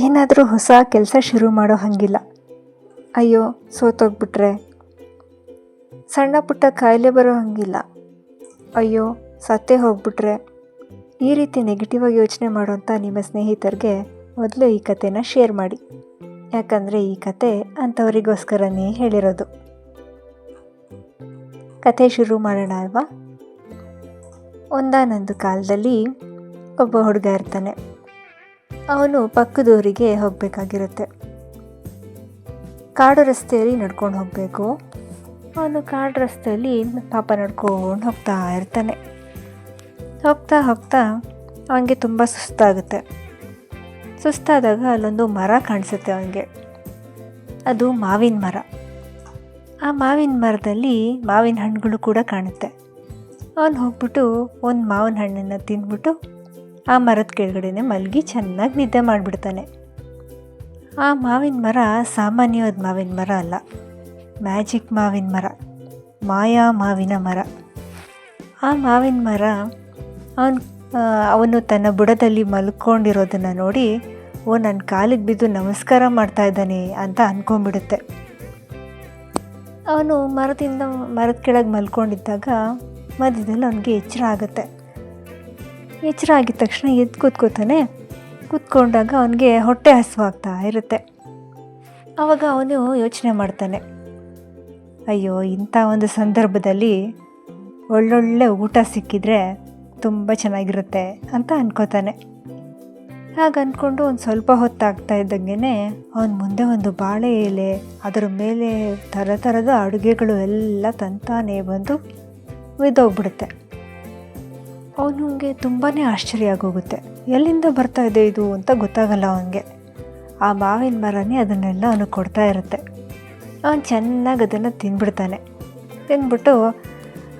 ಏನಾದರೂ ಹೊಸ ಕೆಲಸ ಶುರು ಮಾಡೋ ಹಾಗಿಲ್ಲ. ಅಯ್ಯೋ, ಸೋತೋಗ್ಬಿಟ್ರೆ. ಸಣ್ಣ ಪುಟ್ಟ ಕಾಯಿಲೆ ಬರೋ ಹಾಗಿಲ್ಲ. ಅಯ್ಯೋ, ಸತ್ತೇ ಹೋಗ್ಬಿಟ್ರೆ. ಈ ರೀತಿ ನೆಗೆಟಿವ್ ಆಗಿ ಯೋಚನೆ ಮಾಡೋಂಥ ನಿಮ್ಮ ಸ್ನೇಹಿತರಿಗೆ ಮೊದಲು ಈ ಕಥೆನ ಶೇರ್ ಮಾಡಿ. ಯಾಕಂದರೆ ಈ ಕತೆ ಅಂಥವರಿಗೋಸ್ಕರನೇ ಹೇಳಿರೋದು. ಕತೆ ಶುರು ಮಾಡೋಣ ಅಲ್ವಾ? ಒಂದಾನೊಂದು ಕಾಲದಲ್ಲಿ ಒಬ್ಬ ಹುಡುಗ ಇರ್ತಾನೆ. ಅವನು ಪಕ್ಕದೂರಿಗೆ ಹೋಗಬೇಕಾಗಿರುತ್ತೆ. ಕಾಡು ರಸ್ತೆಯಲ್ಲಿ ನಡ್ಕೊಂಡು ಹೋಗಬೇಕು. ಅವನು ಕಾಡು ರಸ್ತೆಯಲ್ಲಿ ಪಾಪ ನಡ್ಕೊಂಡು ಹೋಗ್ತಾ ಇರ್ತಾನೆ. ಹೋಗ್ತಾ ಹೋಗ್ತಾ ಅವನಿಗೆ ತುಂಬ ಸುಸ್ತಾಗುತ್ತೆ. ಸುಸ್ತಾದಾಗ ಅಲ್ಲೊಂದು ಮರ ಕಾಣಿಸುತ್ತೆ ಅವನಿಗೆ. ಅದು ಮಾವಿನ ಮರ. ಆ ಮಾವಿನ ಮರದಲ್ಲಿ ಮಾವಿನ ಹಣ್ಣುಗಳು ಕೂಡ ಕಾಣುತ್ತೆ. ಅವನು ಹೋಗ್ಬಿಟ್ಟು ಒಂದು ಮಾವಿನ ಹಣ್ಣನ್ನು ತಿಂದ್ಬಿಟ್ಟು ಆ ಮರದ ಕೆಳಗಡೆನೆ ಮಲಗಿ ಚೆನ್ನಾಗಿ ನಿದ್ದೆ ಮಾಡಿಬಿಡ್ತಾನೆ. ಆ ಮಾವಿನ ಮರ ಸಾಮಾನ್ಯವಾದ ಮಾವಿನ ಮರ ಅಲ್ಲ. ಮ್ಯಾಜಿಕ್ ಮಾವಿನ ಮರ, ಮಾಯಾ ಮಾವಿನ ಮರ. ಆ ಮಾವಿನ ಮರ ಅವನು ಅವನು ತನ್ನ ಬುಡದಲ್ಲಿ ಮಲ್ಕೊಂಡಿರೋದನ್ನು ನೋಡಿ, ಓ ನನ್ನ ಕಾಲಿಗೆ ಬಿದ್ದು ನಮಸ್ಕಾರ ಮಾಡ್ತಾ ಇದ್ದಾನೆ ಅಂತ ಅಂದ್ಕೊಂಡ್ಬಿಡುತ್ತೆ ಅವನು ಮರದಿಂದ ಮರದ ಕೆಳಗೆ ಮಲ್ಕೊಂಡಿದ್ದಾಗ ಮಧ್ಯದಲ್ಲಿ ಅವನಿಗೆ ಎಚ್ಚರ ಆಗುತ್ತೆ. ಎಚ್ಚರ ಆಗಿದ ತಕ್ಷಣ ಎದ್ದು ಕೂತ್ಕೋತಾನೆ. ಕೂತ್ಕೊಂಡಾಗ ಅವನಿಗೆ ಹೊಟ್ಟೆ ಹಸುವಾಗ್ತಾ ಇರುತ್ತೆ. ಆವಾಗ ಅವನು ಯೋಚನೆ ಮಾಡ್ತಾನೆ. ಅಯ್ಯೋ, ಇಂಥ ಒಂದು ಸಂದರ್ಭದಲ್ಲಿ ಒಳ್ಳೊಳ್ಳೆ ಊಟ ಸಿಕ್ಕಿದ್ರೆ ತುಂಬ ಚೆನ್ನಾಗಿರುತ್ತೆ ಅಂತ ಅನ್ಕೋತಾನೆ. ಹಾಗೆ ಅಂದ್ಕೊಂಡು ಒಂದು ಸ್ವಲ್ಪ ಹೊತ್ತಾಗ್ತಾ ಇದ್ದಂಗೆ ಅವನ ಮುಂದೆ ಒಂದು ಬಾಳೆ ಎಲೆ, ಅದರ ಮೇಲೆ ಥರ ಥರದ ಅಡುಗೆಗಳು ಎಲ್ಲ ತಂತಾನೇ ಬಂದು ಬಿದ್ದೋಗ್ಬಿಡುತ್ತೆ ಅವನಿಗೆ ತುಂಬಾ ಆಶ್ಚರ್ಯ ಆಗೋಗುತ್ತೆ. ಎಲ್ಲಿಂದ ಬರ್ತಾ ಇದೆ ಇದು ಅಂತ ಗೊತ್ತಾಗಲ್ಲ ಅವನಿಗೆ. ಆ ಮಾವಿನ ಮರನೇ ಅದನ್ನೆಲ್ಲ ಅವನು ಕೊಡ್ತಾ ಇರುತ್ತೆ. ಅವನು ಚೆನ್ನಾಗಿ ಅದನ್ನು ತಿಂದ್ಬಿಡ್ತಾನೆ ತಿಂದ್ಬಿಟ್ಟು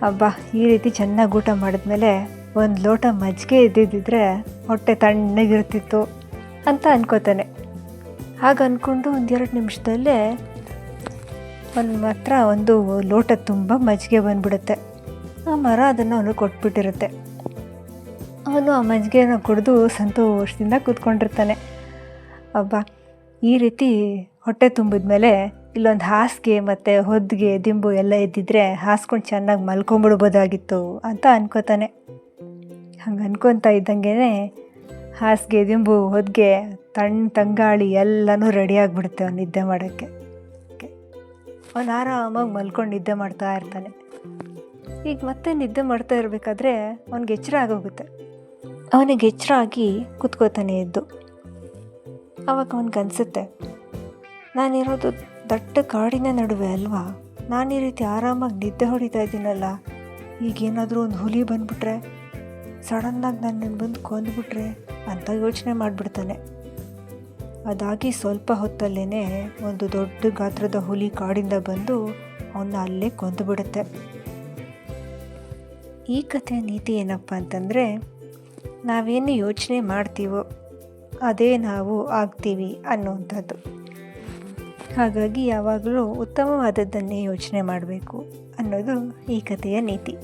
ಅಬ್ಬಾ, ಈ ರೀತಿ ಚೆನ್ನಾಗಿ ಊಟ ಮಾಡಿದ್ಮೇಲೆ ಒಂದು ಲೋಟ ಮಜ್ಜಿಗೆ ಇದ್ದಿದ್ದರೆ ಹೊಟ್ಟೆ ತಣ್ಣಗಿರ್ತಿತ್ತು ಅಂತ ಅನ್ಕೋತಾನೆ. ಹಾಗೆ ಅಂದ್ಕೊಂಡು ಒಂದೆರಡು ನಿಮಿಷದಲ್ಲೇ ಒಂದು ಮಾತ್ರ ಒಂದು ಲೋಟ ತುಂಬ ಮಜ್ಜಿಗೆ ಬಂದ್ಬಿಡುತ್ತೆ. ಆ ಮರ ಅದನ್ನು ಅವನು ಕೊಟ್ಬಿಟ್ಟಿರುತ್ತೆ. ಅವನು ಆ ಮಜ್ಜಿಗೆನ ಕುಡಿದು ಸಂತೋಷದಿಂದ ಕೂತ್ಕೊಂಡಿರ್ತಾನೆ. ಅಬ್ಬ, ಈ ರೀತಿ ಹೊಟ್ಟೆ ತುಂಬಿದ ಮೇಲೆ ಇಲ್ಲೊಂದು ಹಾಸಿಗೆ ಮತ್ತು ಹೊದ್ಗೆ, ದಿಂಬು ಎಲ್ಲ ಇದ್ದಿದ್ರೆ ಹಾಸ್ಕೊಂಡು ಚೆನ್ನಾಗಿ ಮಲ್ಕೊಂಬಿಡ್ಬೋದಾಗಿತ್ತು ಅಂತ ಅನ್ಕೋತಾನೆ. ಹಂಗೆ ಅನ್ಕೊತಾ ಇದ್ದಂಗೆ ಹಾಸಿಗೆ, ದಿಂಬು, ಹೊದ್ಗೆ ತಣ್ಣ ತಂಗಾಳಿ ಎಲ್ಲನೂ ರೆಡಿ ಆಗಿಬಿಡುತ್ತೆ ಅವ್ನು ನಿದ್ದೆ ಮಾಡೋಕ್ಕೆ. ಅವನು ಆರಾಮಾಗಿ ಮಲ್ಕೊಂಡು ನಿದ್ದೆ ಮಾಡ್ತಾ ಇರ್ತಾನೆ. ಈಗ ಮತ್ತೆ ನಿದ್ದೆ ಮಾಡ್ತಾ ಇರಬೇಕಾದ್ರೆ ಅವ್ನಿಗೆ ಎಚ್ಚರ ಆಗೋಗುತ್ತೆ. ಅವನಿಗೆ ಎಚ್ಚರ ಆಗಿ ಕುತ್ಕೋತಾನೆ ಇದ್ದು. ಅವಾಗ ಅವನಿಗೆ ಅನಿಸುತ್ತೆ, ನಾನಿರೋದು ದಟ್ಟ ಕಾಡಿನ ನಡುವೆ ಅಲ್ವಾ? ನಾನು ಈ ರೀತಿ ಆರಾಮಾಗಿ ನಿದ್ದೆ ಹೊಡಿತಾ ಇದ್ದೀನಲ್ಲ, ಈಗೇನಾದರೂ ಒಂದು ಹುಲಿ ಬಂದುಬಿಟ್ರೆ, ಸಡನ್ನಾಗಿ ನನ್ನನ್ನು ಬಂದು ಕೊಂದುಬಿಟ್ರೆ ಅಂತ ಯೋಚನೆ ಮಾಡಿಬಿಡ್ತಾನೆ. ಅದಾಗಿ ಸ್ವಲ್ಪ ಹೊತ್ತಲ್ಲೇ ಒಂದು ದೊಡ್ಡ ಗಾತ್ರದ ಹುಲಿ ಕಾಡಿಂದ ಬಂದು ಅವನ್ನ ಅಲ್ಲೇ ಕೊಂದುಬಿಡುತ್ತೆ. ಈ ಕಥೆಯ ನೀತಿ ಏನಪ್ಪ ಅಂತಂದರೆ ನಾವೇನು ಯೋಚನೆ ಮಾಡ್ತೀವೋ ಅದೇ ನಾವು ಆಗ್ತೀವಿ ಅನ್ನುವಂಥದ್ದು. ಹಾಗಾಗಿ ಯಾವಾಗಲೂ ಉತ್ತಮವಾದದ್ದನ್ನೇ ಯೋಚನೆ ಮಾಡಬೇಕು ಅನ್ನೋದು ಈ ಕಥೆಯ ನೀತಿ.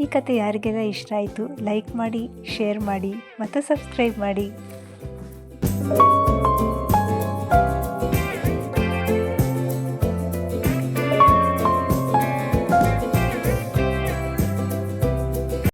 ಈ ಕತೆ ಯಾರಿಗೆಲ್ಲ ಇಷ್ಟ ಆಯಿತು ಲೈಕ್ ಮಾಡಿ, ಶೇರ್ ಮಾಡಿ ಮತ್ತು ಸಬ್ಸ್ಕ್ರೈಬ್ ಮಾಡಿ.